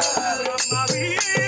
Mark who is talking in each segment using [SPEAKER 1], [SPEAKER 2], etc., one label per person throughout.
[SPEAKER 1] Rama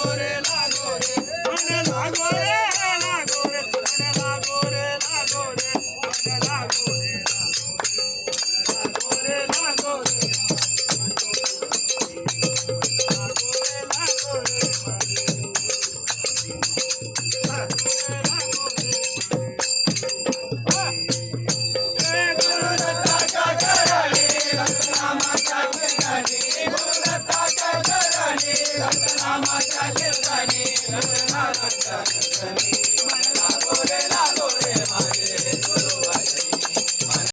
[SPEAKER 1] করে
[SPEAKER 2] गिरगाणी रघुनाथ